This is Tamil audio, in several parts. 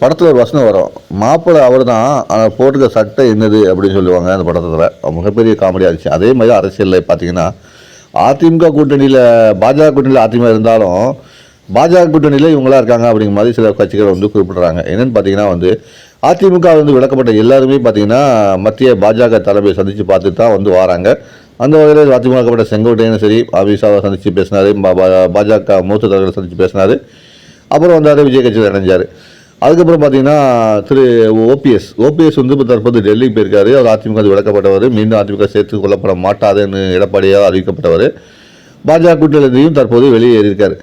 படத்தில் ஒரு வசனம் வரும். மாப்பிள்ளை அவர் தான் ஆனால் போட்டுக்க சட்டை என்னது அப்படின்னு சொல்லுவாங்க அந்த படத்தில். மிகப்பெரிய காமெடியாக இருந்துச்சு. அதே மாதிரி அரசியலில் பார்த்தீங்கன்னா அதிமுக கூட்டணியில் பாஜக கூட்டணியில் அதிமுக இருந்தாலும் பாஜக கூட்டணியில் இவங்களா இருக்காங்க அப்படிங்கிற மாதிரி சில கட்சிகள் வந்து குறிப்பிடுறாங்க. என்னன்னு பார்த்தீங்கன்னா வந்து அதிமுக வந்து விளக்கப்பட்ட எல்லாருமே பார்த்தீங்கன்னா மத்திய பாஜக தலைமையை சந்தித்து பார்த்துட்டு தான் வந்து வராங்க. அந்த வகையில் அதிமுகப்பட்ட செங்கோட்டையனும் சரி அமித்ஷாவை சந்தித்து பேசினார் பாஜக மூத்த தலைவர்களை சந்தித்து பேசினார். அப்புறம் வந்தார் விஜய் கட்சியில் இணைஞ்சார். அதுக்கப்புறம் பார்த்தீங்கன்னா திரு ஓபிஎஸ். ஓபிஎஸ் வந்து இப்போ தற்போது டெல்லிக்கு போயிருக்காரு. அவர் அதிமுக விளக்கப்பட்டவர் மீண்டும் அதிமுக சேர்த்து கொள்ளப்பட மாட்டாதுன்னு எடப்பாடியாக அறிவிக்கப்பட்டவர். பாஜக கூட்டணியிலையும் தற்போது வெளியேறியிருக்காரு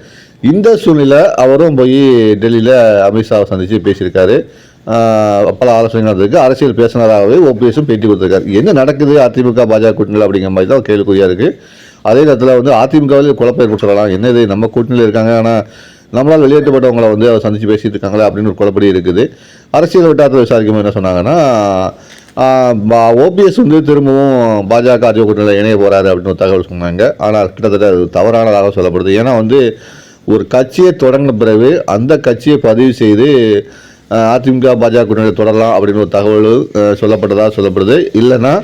இந்த சூழ்நிலை அவரும் போய் டெல்லியில் அமித்ஷாவை சந்தித்து பேசியிருக்காரு. பல ஆலோசனைகள் நடந்திருக்கு. அரசியல் பேசினராகவே ஓபிஎஸும் பேட்டி கொடுத்துருக்காரு. என்ன நடக்குது அதிமுக பாஜக கூட்டணியில் அப்படிங்கிற மாதிரி தான் கேள்விக்குறியாக இருக்குது அதே நேரத்தில் வந்து அதிமுகவில் குழப்பம் ஏற்பட்டுறலாம் என்ன இது நம்ம கூட்டணியில் இருக்காங்க ஆனால் நம்மளால் வெளியேற்றப்பட்டவங்களை வந்து அவர் சந்தித்து பேசிட்டு இருக்காங்களே அப்படின்னு ஒரு குழப்படி இருக்குது. அரசியல் வட்டாரத்தில் விசாரிக்கும் என்ன சொன்னாங்கன்னா ஓபிஎஸ் வந்து திரும்பவும் பாஜக அதிமுக கூட்டணியில் இணைய போகிறாரு அப்படின்னு ஒரு தகவல் சொன்னாங்க. ஆனால் கிட்டத்தட்ட அது தவறானதாக சொல்லப்படுது. ஏன்னா வந்து ஒரு கட்சியை தொடங்கின பிறகு அந்த கட்சியை பதிவு செய்து அதிமுக பாஜக கூட்டணியை தொடரலாம் அப்படின்னு ஒரு தகவல் சொல்லப்பட்டதாக சொல்லப்படுது. இல்லைன்னா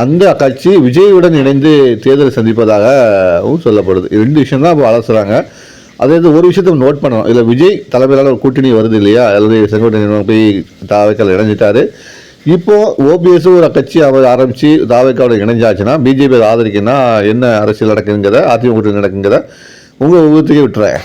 அந்த கட்சி விஜயுடன் இணைந்து தேர்தலை சந்திப்பதாகவும் சொல்லப்படுது. ரெண்டு விஷயம் தான் இப்போ அலசுகிறாங்க அதே இது ஒரு விஷயத்த நோட் பண்ணணும். இதில் விஜய் தலைமையிலான ஒரு கூட்டணி வருது இல்லையா? அல்லது செங்கோட்டை போய் தாவைக்கால் இணைஞ்சிட்டாரு. இப்போ ஓபிஎஸ் ஒரு கட்சி அவர் ஆரம்பித்து தாவைக்காவோட இணைஞ்சாச்சுன்னா பிஜேபி ஆதரிக்குன்னா என்ன அரசியல் நடக்குங்கிறத அதிமுக நடக்குங்கிறத உங்கள் ஊகத்துக்கே விட்டுறேன்.